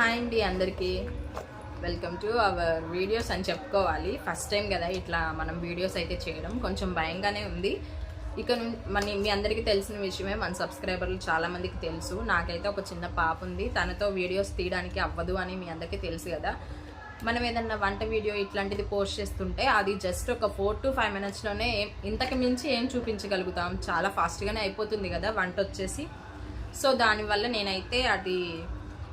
Hi అండి అందరికీ. Welcome to our videos అని చెప్పుకోవాలి. ఫస్ట్ టైం కదా ఇట్లా మనం వీడియోస్ అయితే చేయడం. కొంచెం భయంగానే ఉంది. ఇక ను- మన మీ అందరికీ తెలిసిన విషయమే మన సబ్స్క్రైబర్లు చాలామందికి తెలుసు. నాకైతే ఒక చిన్న పాప ఉంది. తనతో వీడియోస్ తీయడానికి అవ్వదు అని మీ అందరికీ తెలుసు కదా. మనం ఏదన్నా వంట వీడియో ఇట్లాంటిది పోస్ట్ చేస్తుంటే అది జస్ట్ ఒక ఫోర్ టు ఫైవ్ మినిట్స్లోనే ఇంతకు మించి ఏం చూపించగలుగుతాం? చాలా ఫాస్ట్గానే అయిపోతుంది కదా వంట వచ్చేసి. సో దానివల్ల నేనైతే అది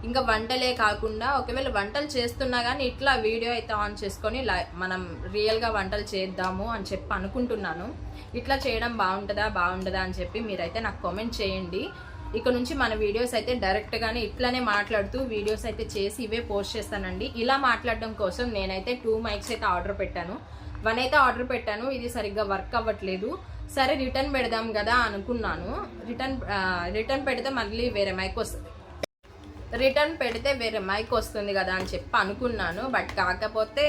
ఇంకా వంటలే కాకుండా ఒకవేళ వంటలు చేస్తున్నా కానీ ఇట్లా వీడియో అయితే ఆన్ చేసుకొని లై- మనం రియల్గా వంటలు చేద్దాము అని చెప్పి అనుకుంటున్నాను. ఇట్లా చేయడం బాగుంటుందా బాగుంటుందా అని చెప్పి మీరైతే నాకు కామెంట్ చేయండి. ఇక నుంచి మన వీడియోస్ అయితే డైరెక్ట్గానే ఇట్లానే మాట్లాడుతూ వీడియోస్ అయితే చేసి ఇవే పోస్ట్ చేస్తానండి. ఇలా మాట్లాడడం కోసం నేనైతే టూ మైక్స్ అయితే ఆర్డర్ పెట్టాను. వన్ అయితే ఆర్డర్ పెట్టాను. ఇది సరిగ్గా వర్క్ అవ్వట్లేదు. సరే రిటర్న్ పెడదాం కదా అనుకున్నాను. రిటర్న్ రిటర్న్ పెడితే మళ్ళీ వేరే మైక్ వస్తుంది. రిటర్న్ పెడితే వేరే మైక్ వస్తుంది కదా అని చెప్పి అనుకున్నాను. బట్ కాకపోతే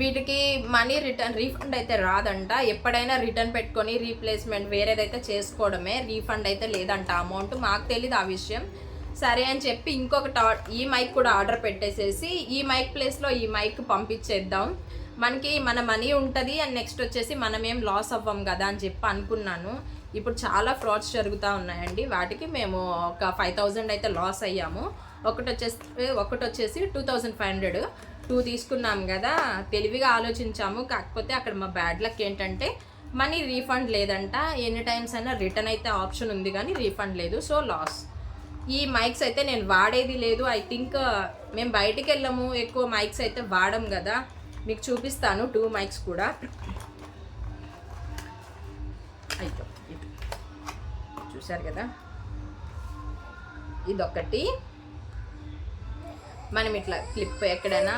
వీటికి మనీ రిటర్న్ రీఫండ్ అయితే రాదంట. ఎప్పుడైనా రిటర్న్ పెట్టుకొని రీప్లేస్మెంట్ వేరేదైతే చేసుకోవడమే రీఫండ్ అయితే లేదంట అమౌంట్. మాకు తెలియదు ఆ విషయం. సరే అని చెప్పి ఇంకొకటి ఈ మైక్ కూడా ఆర్డర్ పెట్టేసేసి ఈ మైక్ ప్లేస్లో ఈ మైక్ పంపించేద్దాం. మనకి మన మనీ ఉంటుంది అండ్ నెక్స్ట్ వచ్చేసి మనం ఏం లాస్ అవ్వం కదా అని చెప్పి అనుకున్నాను. ఇప్పుడు చాలా ఫ్రాడ్స్ జరుగుతూ ఉన్నాయండి. వాటికి మేము ఒక ఫైవ్ థౌజండ్ అయితే లాస్ అయ్యాము. ఒకటి వచ్చేసి ఒకటి వచ్చేసి two thousand five hundred. Two తీసుకున్నాం కదా తెలివిగా ఆలోచించాము. కాకపోతే అక్కడ మా బ్యాడ్ లక్ ఏంటంటే మనీ రీఫండ్ లేదంట. ఎన్ని టైమ్స్ అయినా రిటర్న్ అయితే ఆప్షన్ ఉంది కానీ రీఫండ్ లేదు. So loss. ఈ మైక్స్ అయితే నేను వాడేది లేదు. ఐ థింక్ మేము బయటికి వెళ్ళము. ఎక్కువ మైక్స్ అయితే వాడం కదా. మీకు చూపిస్తాను. టూ మైక్స్ కూడా. చూశారు కదా? ఇదొకటి మనం ఇట్లా క్లిప్ ఎక్కడైనా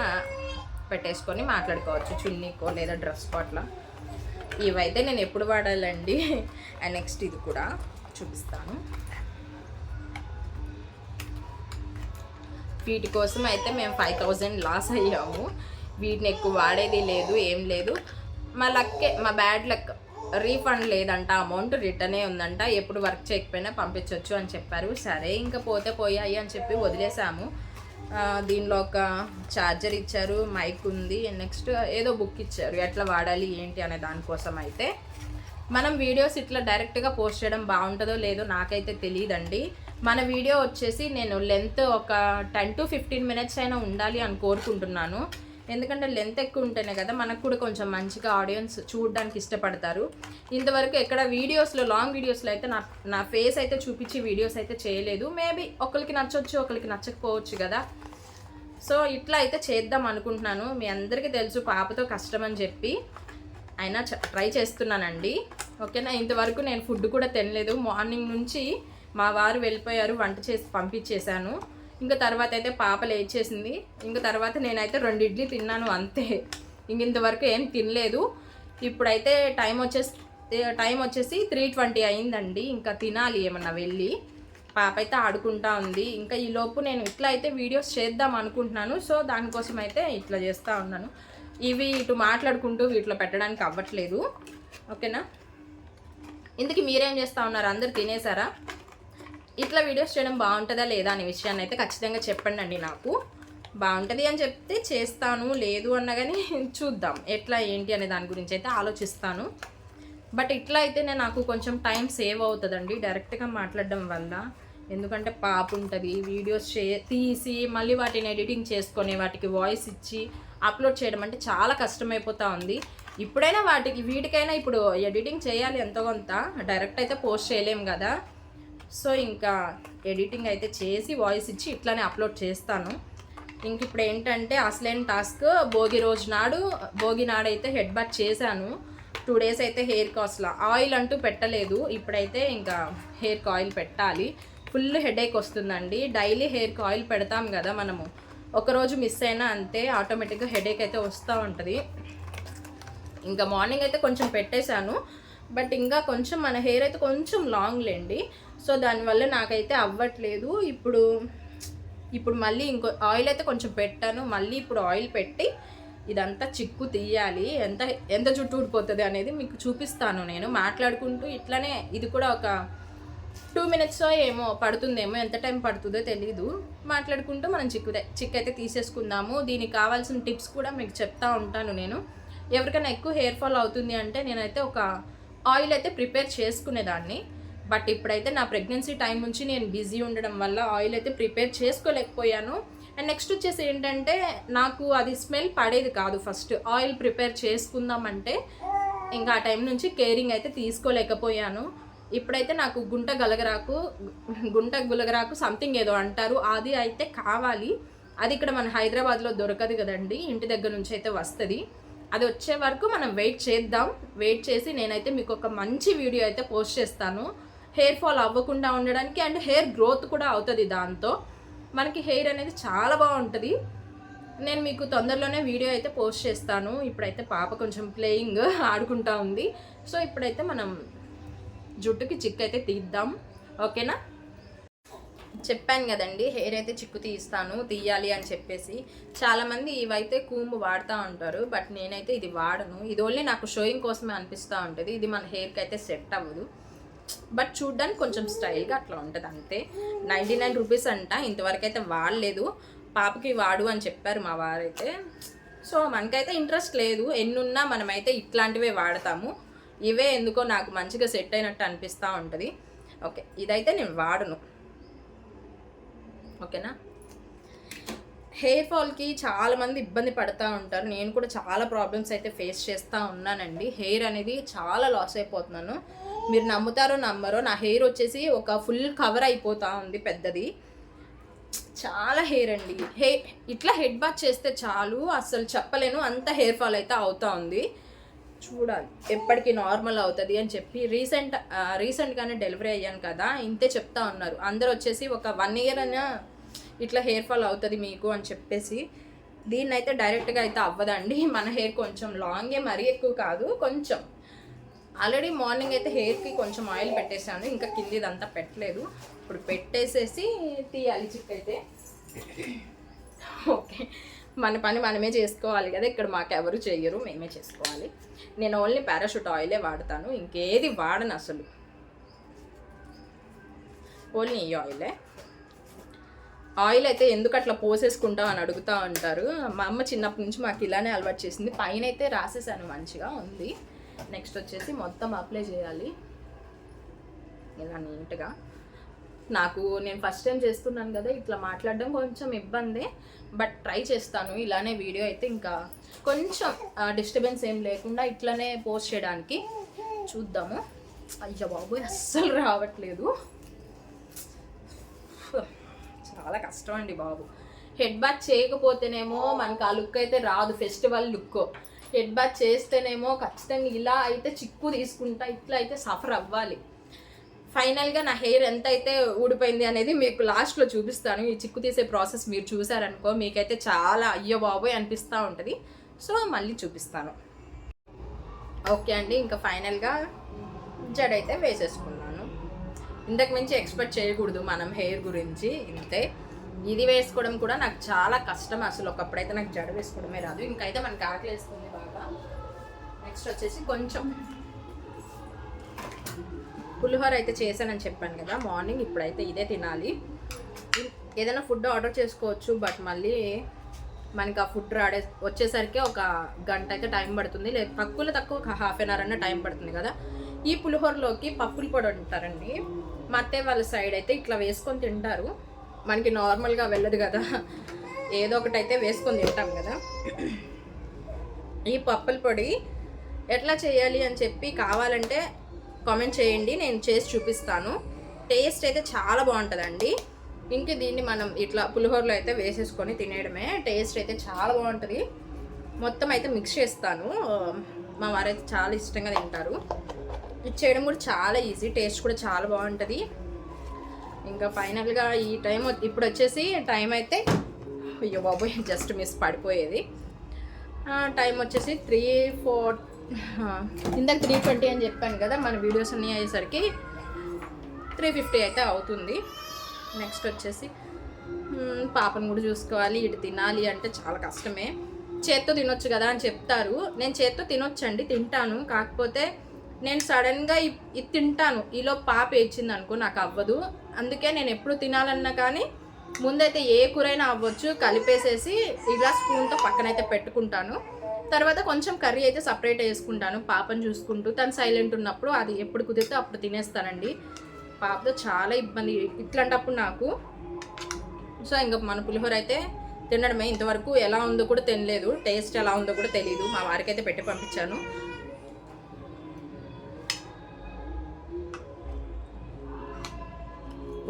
పెట్టేసుకొని మాట్లాడుకోవచ్చు చున్నీకో లేదా డ్రెస్ అట్లా. ఇవైతే నేను ఎప్పుడు వాడాలండి? అండ్ నెక్స్ట్ ఇది కూడా చూపిస్తాను. వీటి కోసం అయితే మేము ఫైవ్ థౌజండ్ లాస్ అయ్యాము. వీటిని ఎక్కువ వాడేది లేదు ఏం లేదు. మా లక్కే మా బ్యాడ్ లక్ రీఫండ్ లేదంట అమౌంట్ రిటర్నే ఉందంట ఎప్పుడు వర్క్ చేయకపోయినా పంపించవచ్చు అని చెప్పారు. సరే ఇంకా పోతే పోయాయి అని చెప్పి వదిలేసాము దీనిలో ఒక ఛార్జర్ ఇచ్చారు మైక్ ఉంది నెక్స్ట్ ఏదో బుక్ ఇచ్చారు ఎట్లా వాడాలి ఏంటి అనే దానికోసం అయితే. మనం వీడియోస్ ఇట్లా డైరెక్ట్గా పోస్ట్ చేయడం బాగుంటుందో లేదో నాకైతే తెలియదండి. మన వీడియో వచ్చేసి నేను లెంత్ ఒక టెన్ టు ఫిఫ్టీన్ మినిట్స్ అయినా ఉండాలి అని కోరుకుంటున్నాను. ఎందుకంటే లెంత్ ఎక్కువ ఉంటేనే కదా మనకు కూడా కొంచెం మంచిగా ఆడియన్స్ చూడడానికి ఇష్టపడతారు. ఇంతవరకు ఎక్కడ వీడియోస్లో లాంగ్ వీడియోస్లో అయితే నా నా ఫేస్ అయితే చూపించి వీడియోస్ అయితే చేయలేదు. మేబీ ఒకరికి నచ్చొచ్చు ఒకరికి నచ్చకపోవచ్చు కదా. సో ఇట్లా అయితే చేద్దాం అనుకుంటున్నాను. మీ అందరికీ తెలుసు పాపతో కష్టం అని చెప్పి. అయినా చ- ట్రై చేస్తున్నానండి. ఓకేనా? ఇంతవరకు నేను ఫుడ్ కూడా తినలేదు. మార్నింగ్ నుంచి మా వారు వెళ్ళిపోయారు వంట చేసి పంపించేశాను. ఇంకా తర్వాత అయితే పాప లేచేసింది. ఇంకా తర్వాత నేనైతే రెండు ఇడ్లీ తిన్నాను అంతే. ఇంక ఇంతవరకు ఏం తినలేదు. ఇప్పుడైతే టైం వచ్చేసి టైం వచ్చేసి త్రీ ట్వంటీ అయిందండి. ఇంకా తినాలి ఏమన్నా వెళ్ళి. పాప అయితే ఆడుకుంటా ఉంది. ఇంకా ఈ లోపు నేను ఇట్లా అయితే వీడియోస్ చేద్దాం అనుకుంటున్నాను. సో దానికోసం అయితే ఇట్లా చేస్తూ ఉన్నాను. ఇవి ఇటు మాట్లాడుకుంటూ వీటిలో పెట్టడానికి అవ్వట్లేదు. ఓకేనా? ఇందుకు మీరేం చేస్తూ ఉన్నారు? అందరు తినేసారా? ఇట్లా వీడియోస్ చేయడం బాగుంటుందా లేదా అనే విషయాన్ని అయితే ఖచ్చితంగా చెప్పండి అండి నాకు. బాగుంటుంది అని చెప్తే చేస్తాను లేదు అన్న కానీ చూద్దాం ఎట్లా ఏంటి అనే దాని గురించి అయితే ఆలోచిస్తాను. బట్ ఇట్లా అయితే నేను నాకు కొంచెం టైం సేవ్ అవుతుందండి డైరెక్ట్గా మాట్లాడడం వల్ల. ఎందుకంటే పాప ఉంటుంది వీడియోస్ చే తీసి మళ్ళీ వాటిని ఎడిటింగ్ చేసుకొని వాటికి వాయిస్ ఇచ్చి అప్లోడ్ చేయడం అంటే చాలా కష్టమైపోతూ ఉంది. ఇప్పుడైనా వాటికి వీటికైనా ఇప్పుడు ఎడిటింగ్ చేయాలి ఎంతో కొంత డైరెక్ట్ అయితే పోస్ట్ చేయలేము కదా. సో ఇంకా ఎడిటింగ్ అయితే చేసి వాయిస్ ఇచ్చి ఇట్లానే అప్లోడ్ చేస్తాను. ఇంక ఇప్పుడు ఏంటంటే అసలైన టాస్క్ భోగి రోజు నాడు భోగి నాడు అయితే హెడ్ బాత్ చేశాను. టూ డేస్ అయితే హెయిర్ కాస్ట్లా. ఆయిల్ అంటూ పెట్టలేదు. ఇప్పుడైతే ఇంకా హెయిర్కి ఆయిల్ పెట్టాలి. ఫుల్ హెడేక్ వస్తుందండి. డైలీ హెయిర్కి ఆయిల్ పెడతాం కదా మనము. ఒకరోజు మిస్ అయినా అంతే ఆటోమేటిక్గా హెడేక్ అయితే వస్తూ ఉంటుంది. ఇంకా మార్నింగ్ అయితే కొంచెం పెట్టేశాను. బట్ ఇంకా కొంచెం మన హెయిర్ అయితే కొంచెం లాంగ్ లేండి. సో దానివల్ల నాకైతే అవ్వట్లేదు. ఇప్పుడు ఇప్పుడు మళ్ళీ ఇంకో ఆయిల్ అయితే కొంచెం పెట్టాను. మళ్ళీ ఇప్పుడు ఆయిల్ పెట్టి ఇదంతా చిక్కు తీయాలి. ఎంత ఎంత జుట్టు ఊడిపోతుంది అనేది మీకు చూపిస్తాను నేను. మాట్లాడుకుంటూ ఇట్లానే ఇది కూడా ఒక టూ మినిట్స్ ఏమో పడుతుందేమో ఎంత టైం పడుతుందో తెలీదు. మాట్లాడుకుంటూ మనం చిక్కు చిక్ అయితే తీసేసుకుందాము. దీనికి కావాల్సిన టిప్స్ కూడా మీకు చెప్తా ఉంటాను నేను. ఎవరికైనా ఎక్కువ హెయిర్ ఫాల్ అవుతుంది అంటే నేనైతే ఒక ఆయిల్ అయితే ప్రిపేర్ చేసుకునేదాన్ని. బట్ ఇప్పుడైతే నా ప్రెగ్నెన్సీ టైం నుంచి నేను బిజీ ఉండడం వల్ల ఆయిల్ అయితే ప్రిపేర్ చేసుకోలేకపోయాను. అండ్ నెక్స్ట్ వచ్చేసి ఏంటంటే నాకు అది స్మెల్ పడేది కాదు ఫస్ట్. ఆయిల్ ప్రిపేర్ చేసుకుందామంటే ఇంకా ఆ టైం నుంచి కేరింగ్ అయితే తీసుకోలేకపోయాను. ఇప్పుడైతే నాకు గుంట గలగరాకు గుంట గులగరాకు సంథింగ్ ఏదో అంటారు. అది అయితే కావాలి. అది ఇక్కడ మన హైదరాబాద్లో దొరకదు కదండి. ఇంటి దగ్గర నుంచి అయితే వస్తుంది. అది వచ్చే వరకు మనం వెయిట్ చేద్దాం. వెయిట్ చేసి నేనైతే మీకు ఒక మంచి వీడియో అయితే పోస్ట్ చేస్తాను. హెయిర్ ఫాల్ అవ్వకుండా ఉండడానికి అండ్ హెయిర్ గ్రోత్ కూడా అవుతుంది దాంతో. మనకి హెయిర్ అనేది చాలా బాగుంటుంది. నేను మీకు తొందరలోనే వీడియో అయితే పోస్ట్ చేస్తాను. ఇప్పుడైతే పాప కొంచెం ప్లేయింగ్ ఆడుకుంటా ఉంది. సో ఇప్పుడైతే మనం జుట్టుకి చిక్కు అయితే తీద్దాం. ఓకేనా చెప్పాను కదండి హెయిర్ అయితే చిక్కు తీస్తాను తీయాలి అని చెప్పేసి. చాలామంది ఇవైతే కూంబు వాడుతూ ఉంటారు బట్ నేనైతే ఇది వాడను. ఇది ఓన్లీ నాకు షోయింగ్ కోసమే అనిపిస్తూ ఉంటుంది. ఇది మన హెయిర్కి అయితే సెట్ అవ్వదు. బట్ చూడ్డానికి కొంచెం స్టైల్గా అట్లా ఉంటుంది అంతే నైంటీ నైన్ రూపీస్ అంట ఇంతవరకు అయితే వాడలేదు. పాపకి వాడు అని చెప్పారు మా వారైతే. సో మనకైతే ఇంట్రెస్ట్ లేదు. ఎన్నున్నా మనమైతే ఇట్లాంటివే వాడతాము. ఇవే ఎందుకో నాకు మంచిగా సెట్ అయినట్టు అనిపిస్తూ ఉంటుంది. ఓకే ఇదైతే నేను వాడను. ఓకేనా? హెయిర్ ఫాల్కి చాలామంది ఇబ్బంది పడుతూ ఉంటారు. నేను కూడా చాలా ప్రాబ్లమ్స్ అయితే ఫేస్ చేస్తూ ఉన్నానండి. హెయిర్ అనేది చాలా లాస్ అయిపోతున్నాను. మీరు నమ్ముతారో నమ్మరో నా హెయిర్ వచ్చేసి ఒక ఫుల్ కవర్ అయిపోతూ ఉంది పెద్దది. చాలా హెయిర్ అండి. హే ఇట్లా హెడ్ బాత్ చేస్తే చాలు అసలు చెప్పలేను అంత హెయిర్ ఫాల్ అయితే అవుతా ఉంది. చూడాలి ఎప్పటికీ నార్మల్ అవుతుంది అని చెప్పి రీసెంట్ రీసెంట్గానే డెలివరీ అయ్యాను కదా ఇంతే చెప్తా ఉన్నారు. అందరు వచ్చేసి ఒక వన్ ఇయర్ అయినా ఇట్లా హెయిర్ ఫాల్ అవుతుంది మీకు అని చెప్పేసి దీన్ని అయితే డైరెక్ట్గా అయితే అవ్వదండి. మన హెయిర్ కొంచెం లాంగే మరీ ఎక్కువ కాదు కొంచెం. ఆల్రెడీ మార్నింగ్ అయితే హెయిర్కి కొంచెం ఆయిల్ పెట్టేశాను ఇంకా కిందిదంతా పెట్టలేదు. ఇప్పుడు పెట్టేసేసి తీయాలి చిక్ అయితే ఓకే. మన పని మనమే చేసుకోవాలి కదా ఇక్కడ మాకు ఎవరు చేయరు మేమే చేసుకోవాలి. నేను ఓన్లీ పారాషూట్ ఆయిలే వాడతాను ఇంకేది వాడను అసలు. ఓన్లీ ఈ ఆయిలే. ఆయిల్ అయితే ఎందుకు అట్లా పోసేసుకుంటావు అని అడుగుతూ ఉంటారు. మా అమ్మ చిన్నప్పటి నుంచి మాకు ఇలానే అలవాటు చేసింది. పైన అయితే రాసేసాను మంచిగా ఉంది. నెక్స్ట్ వచ్చేసి మొత్తం అప్లై చేయాలి. ఇలా నీట్గా నాకు నేను ఫస్ట్ టైం చేస్తున్నాను కదా ఇట్లా మాట్లాడడం కొంచెం ఇబ్బంది బట్ ట్రై చేస్తాను. ఇలానే వీడియో అయితే ఇంకా కొంచెం డిస్టర్బెన్స్ ఏం లేకుండా ఇట్లానే పోస్ట్ చేయడానికి చూద్దాము. అయ్యా బాబోయ్ అస్సలు రావట్లేదు. చాలా కష్టం అండి బాబు. హెడ్ బాత్ చేయకపోతేనేమో మనకు ఆ లుక్ అయితే రాదు ఫెస్టివల్ లుక్ హెడ్ బాత్ చేస్తేనేమో ఖచ్చితంగా ఇలా అయితే చిక్కు తీసుకుంటా ఇట్లా అయితే సఫర్ అవ్వాలి. ఫైనల్గా నా హెయిర్ ఎంత అయితే ఊడిపోయింది అనేది మీకు లాస్ట్లో చూపిస్తాను. ఈ చిక్కు తీసే ప్రాసెస్ మీరు చూసారనుకో మీకైతే చాలా అయ్యో బాబోయ్ అనిపిస్తూ ఉంటుంది. సో మళ్ళీ చూపిస్తాను. ఓకే అండి ఇంకా ఫైనల్గా జడ అయితే వేసేసుకున్నాను. ఇంతకు మించి ఎక్స్పెక్ట్ చేయకూడదు మనం హెయిర్ గురించి ఇంతే. ఇది వేసుకోవడం కూడా నాకు చాలా కష్టం అసలు. ఒకప్పుడైతే నాకు జడ వేసుకోవడమే రాదు. ఇంకైతే మనకి ఆకలి వేస్తుంది బాగా. నెక్స్ట్ వచ్చేసి కొంచెం పులిహోర అయితే చేశానని చెప్పాను కదా మార్నింగ్ ఇప్పుడైతే ఇదే తినాలి. ఏదైనా ఫుడ్ ఆర్డర్ చేసుకోవచ్చు బట్ మళ్ళీ మనకి ఆ ఫుడ్ రాడే వచ్చేసరికి ఒక గంట అయితే టైం పడుతుంది. లేదు తక్కువలో తక్కువ ఒక హాఫ్ అన్ అవర్ అన్న టైం పడుతుంది కదా. ఈ పులిహోరలోకి పప్పుల పొడి ఉంటారండి మా అత్తయ్య వాళ్ళ సైడ్ అయితే ఇట్లా వేసుకొని తింటారు. మనకి నార్మల్గా వెళ్ళదు కదా. ఏదో ఒకటి అయితే వేసుకొని తింటాం కదా. ఈ పప్పుల పొడి ఎట్లా చేయాలి అని చెప్పి కావాలంటే కామెంట్ చేయండి నేను చేసి చూపిస్తాను. టేస్ట్ అయితే చాలా బాగుంటుందండి. ఇంక దీన్ని మనం ఇట్లా పులిహోరలో అయితే వేసేసుకొని తినేయడమే. టేస్ట్ అయితే చాలా బాగుంటుంది. మొత్తం అయితే మిక్స్ చేస్తాను. మా వారైతే చాలా ఇష్టంగా తింటారు. ఇది చేయడం కూడా చాలా ఈజీ టేస్ట్ కూడా చాలా బాగుంటుంది. ఇంకా ఫైనల్గా ఈ టైం ఇప్పుడు వచ్చేసి టైం అయితే అయ్యో బాబోయ్ జస్ట్ మిస్ పడిపోయేది. టైం వచ్చేసి త్రీ ఫోర్ ఇందాక త్రీ ట్వంటీ అని చెప్పాను కదా మన వీడియోస్ అన్నీ అయ్యేసరికి త్రీ ఫిఫ్టీ అయితే అవుతుంది. నెక్స్ట్ వచ్చేసి పాపను కూడా చూసుకోవాలి ఇటు తినాలి అంటే చాలా కష్టమే. చేత్తో తినొచ్చు కదా అని చెప్తారు. నేను చేత్తో తినొచ్చండి తింటాను. కాకపోతే నేను సడన్గా ఇది తింటాను. ఈలో పాప ఏడ్చింది అనుకో నాకు అవ్వదు. అందుకే నేను ఎప్పుడు తినాలన్నా కానీ ముందైతే ఏ కూరైనా అవ్వచ్చు. కలిపేసేసి ఇలా స్పూన్తో పక్కనైతే పెట్టుకుంటాను. తర్వాత కొంచెం కర్రీ అయితే సపరేట్ వేసుకుంటాను. పాపను చూసుకుంటూ తను సైలెంట్ ఉన్నప్పుడు అది ఎప్పుడు కుదిరితే అప్పుడు తినేస్తానండి. పాపతో చాలా ఇబ్బంది ఇట్లాంటప్పుడు నాకు. సో ఇంకా మన పులిహోర అయితే తినడమే. ఇంతవరకు ఎలా ఉందో కూడా తినలేదు. టేస్ట్ ఎలా ఉందో కూడా తెలియదు మా వారికి అయితే పెట్టి పంపించాను.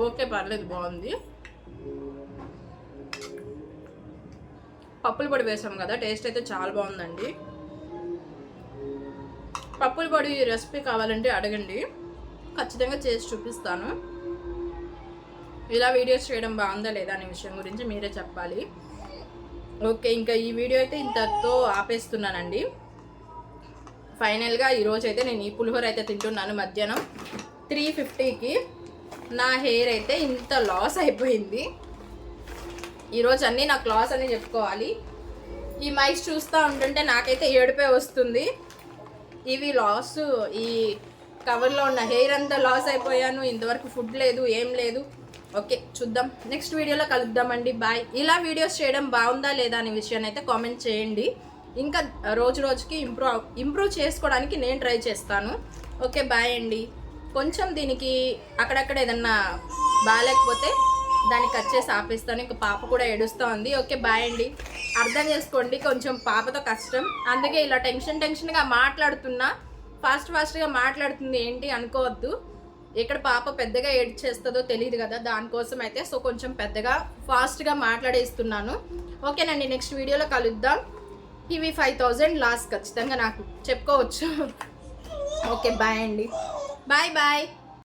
ఓకే పర్లేదు బాగుంది. పప్పుల పొడి వేసాం కదా టేస్ట్ అయితే చాలా బాగుందండి. పప్పుల పొడి రెసిపీ కావాలంటే అడగండి. ఖచ్చితంగా చేసి చూపిస్తాను. ఇలా వీడియోస్ చేయడం బాగుందా లేదా అనే విషయం గురించి మీరే చెప్పాలి. ఓకే ఇంకా ఈ వీడియో అయితే ఇంతతో ఆపేస్తున్నానండి. ఫైనల్గా ఈరోజు అయితే నేను ఈ పులిహోర అయితే తింటున్నాను మధ్యాహ్నం. త్రీ ఫిఫ్టీకి నా హెయిర్ అయితే ఇంత లాస్ అయిపోయింది. ఈరోజు అన్నీ నాకు లాస్ అని చెప్పుకోవాలి. ఈ మైక్స్ చూస్తూ ఉంటుంటే నాకైతే ఏడుపే వస్తుంది. ఇవి లాస్ ఈ కవర్లో ఉన్న హెయిర్ అంతా లాస్ అయిపోయాను. ఇంతవరకు ఫుడ్ లేదు ఏం లేదు. ఓకే చూద్దాం. నెక్స్ట్ వీడియోలో కలుద్దామండి. బాయ్ ఇలా వీడియోస్ చేయడం బాగుందా లేదా అనే విషయాన్ని అయితే కామెంట్ చేయండి. ఇంకా రోజు రోజుకి ఇంప్రూవ్ ఇంప్రూవ్ చేసుకోవడానికి నేను ట్రై చేస్తాను. ఓకే బాయ్ అండి. కొంచెం దీనికి అక్కడక్కడ ఏదన్నా బాగాలేకపోతే దాన్ని కట్ చేసి ఆపేస్తాను. ఇంకా పాప కూడా ఏడుస్తూ ఉంది ఓకే బాయ్ అండి. అర్థం చేసుకోండి కొంచెం పాపతో కష్టం. అందుకే ఇలా టెన్షన్ టెన్షన్గా మాట్లాడుతున్నా. ఫాస్ట్ ఫాస్ట్గా మాట్లాడుతుంది ఏంటి అనుకోవద్దు. ఇక్కడ పాప పెద్దగా ఏడ్చేస్తుందో తెలియదు కదా దానికోసం అయితే సో కొంచెం పెద్దగా ఫాస్ట్గా మాట్లాడేస్తున్నాను. ఓకేనండి నెక్స్ట్ వీడియోలో కలుద్దాం. ఇవి ఫైవ్ థౌజండ్ లాస్ ఖచ్చితంగా నాకు చెప్పుకోవచ్చు. ఓకే బాయ్ అండి. Bye bye